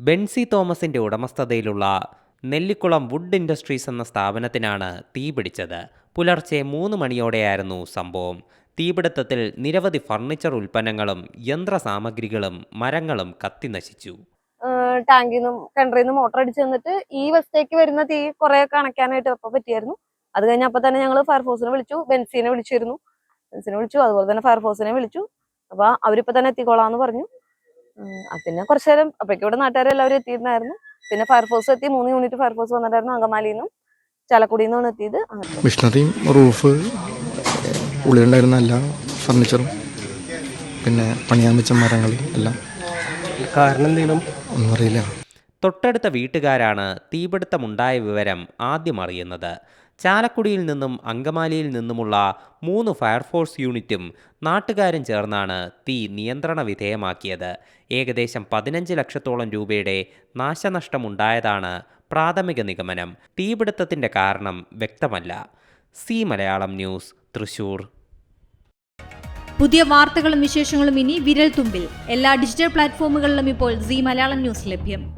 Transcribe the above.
ബെൻസി തോമസിന്റെ ഉടമസ്ഥതയിലുള്ള Nellikkulam would industries എന്ന സ്ഥാപനത്തിനാണ് തീപിടിച്ചത് പുലർച്ചെ മൂന്ന് മണിയോടെയായിരുന്നു സംഭവം. തീപിടുത്തത്തിൽ നിരവധി ഫർണിച്ചർ ഉൽപ്പന്നങ്ങളും യന്ത്രസാമഗ്രികളും മരങ്ങളും കത്തിനശിച്ചു ടാങ്കിൽ നിന്നും കിണറിൽ മോട്ടർ അടിച്ചു തന്നിട്ട് ഈ വശത്തേക്ക് വരുന്ന തീ കുറെ കണക്കാനായിട്ട് അപ്പൊ പറ്റിയായിരുന്നു. അത് കഴിഞ്ഞ അപ്പൊ തന്നെ ഞങ്ങൾ ഫയർഫോഴ്സിനെ വിളിച്ചു ബെൻസിനെ വിളിച്ചിരുന്നു. ബെൻസിനെ വിളിച്ചു അതുപോലെ തന്നെ ഫയർഫോഴ്സിനെ വിളിച്ചു. അപ്പൊ അവരിപ്പോ തന്നെ എത്തിക്കോളാന്ന് പറഞ്ഞു. പിന്നെ കുറച്ചു നേരം അപ്പോഴേക്കും ഇവിടെ നാട്ടുകാരെല്ലാവരും എല്ലാവരും എത്തിയിട്ടുണ്ടായിരുന്നു പിന്നെ ഫയർഫോഴ്സ് എത്തി മൂന്ന് യൂണിറ്റ് ഫയർഫോഴ്സ് വന്നിട്ടായിരുന്നു അങ്കമാലിയിൽ നിന്നും ചാലക്കുടിയിൽ നിന്നാണ് എത്തിയത് മിഷണറിയും മിഷനറിയും റൂഫ് ഉള്ളിലുണ്ടായിരുന്ന എല്ലാ ഫർണിച്ചറും പിന്നെ പണിയാൻ വെച്ച മരങ്ങളും എല്ലാം. കാരണം എന്തെങ്കിലും? ഒന്നും അറിയില്ല. തൊട്ടടുത്ത വീട്ടുകാരാണ് തീപിടുത്തമുണ്ടായ വിവരം ആദ്യം അറിയുന്നത്. ചാലക്കുടിയിൽ നിന്നും അങ്കമാലിയിൽ നിന്നുമുള്ള മൂന്ന് ഫയർഫോഴ്സ് യൂണിറ്റും നാട്ടുകാരും ചേർന്നാണ് തീ നിയന്ത്രണ വിധേയമാക്കിയത്. ഏകദേശം പതിനഞ്ച് ലക്ഷത്തോളം രൂപയുടെ നാശനഷ്ടമുണ്ടായതാണ് പ്രാഥമിക നിഗമനം. തീപിടുത്തത്തിന്റെ കാരണം വ്യക്തമല്ല. C Malayalam news Thrissur. പുതിയ വാർത്തകളും വിശേഷങ്ങളും ഇനി വിരൽ തുമ്പിൽ എല്ലാ ഡിജിറ്റൽ പ്ലാറ്റ്ഫോമുകളിലും ഇപ്പോൾ സി മലയാളം ന്യൂസ് ലഭ്യം.